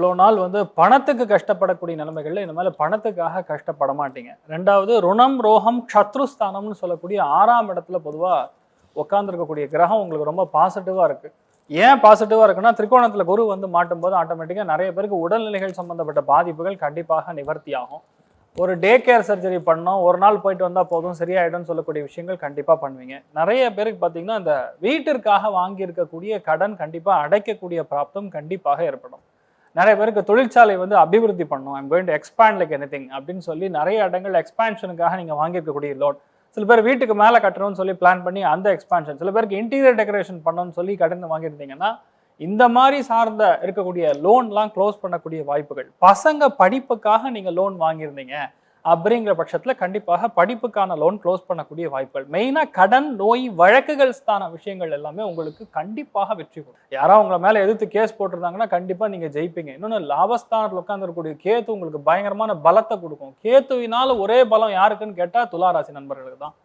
இவ்வளோ நாள் வந்து பணத்துக்கு கஷ்டப்படக்கூடிய நிலைமைகள்ல இனிமேல் பணத்துக்காக கஷ்டப்பட மாட்டீங்க. ரெண்டாவது ருணம் ரோகம் சத்ருஸ்தானம்னு சொல்லக்கூடிய ஆறாம் இடத்துல பொதுவாக உட்காந்துருக்கக்கூடிய கிரகம் உங்களுக்கு ரொம்ப பாசிட்டிவாக இருக்குது ஏன் பாசிட்டிவாக இருக்குன்னா திரிகோணத்தில் குரு வந்து மாட்டும் போது ஆட்டோமேட்டிக்காக நிறைய பேருக்கு உடல்நிலைகள் சம்மந்தப்பட்ட பாதிப்புகள் கண்டிப்பாக நிவர்த்தி ஆகும். ஒரு டே கேர் சர்ஜரி பண்ணோம் ஒரு நாள் போயிட்டு வந்தால் போதும் சரியாயிடும்னு சொல்லக்கூடிய விஷயங்கள் கண்டிப்பாக பண்ணுவீங்க. நிறைய பேருக்கு பார்த்தீங்கன்னா இந்த வீட்டிற்காக வாங்கியிருக்கக்கூடிய கடன் கண்டிப்பாக அடைக்கக்கூடிய பிராப்தம் கண்டிப்பாக ஏற்படும். நிறைய பேருக்கு தொழிற்சாலை வந்து அபிவிருத்தி பண்ணும். I'm going to expand like any அப்படின்னு சொல்லி நிறைய இடங்கள் எக்ஸ்பான்ஷனுக்காக நீங்கள் வாங்கியிருக்கக்கூடிய லோன் சில பேர் வீட்டுக்கு மேலே கட்டணும்னு சொல்லி பிளான் பண்ணி அந்த எக்ஸ்பான்ஷன் சில பேருக்கு இன்டீரியர் டெக்கரேஷன் பண்ணணும்னு சொல்லி கடன் வாங்கியிருந்தீங்கன்னா இந்த மாதிரி சார்ந்த இருக்கக்கூடிய லோன்லாம் க்ளோஸ் பண்ணக்கூடிய வாய்ப்புகள். பசங்க படிப்புக்காக நீங்கள் லோன் வாங்கியிருந்தீங்க. அப்படிங்கிற பட்சத்தில் கண்டிப்பாக படிப்புக்கான லோன் க்ளோஸ் பண்ணக்கூடிய வாய்ப்புகள். மெயினாக கடன் நோய் வழக்குகள் ஸ்தான விஷயங்கள் எல்லாமே உங்களுக்கு கண்டிப்பாக வெற்றி கொடுக்கும் யாராவது உங்களை மேலே எதிர்த்து கேஸ் போட்டிருந்தாங்கன்னா கண்டிப்பாக நீங்கள் ஜெயிப்பீங்க. இன்னொன்று லாபஸ்தானத்தில் உட்காந்துருக்கக்கூடிய கேத்து உங்களுக்கு பயங்கரமான பலத்தை கொடுக்கும். கேத்துவினால ஒரே பலம் யாருக்குன்னு கேட்டால் துளாராசி நண்பர்களுக்கு தான்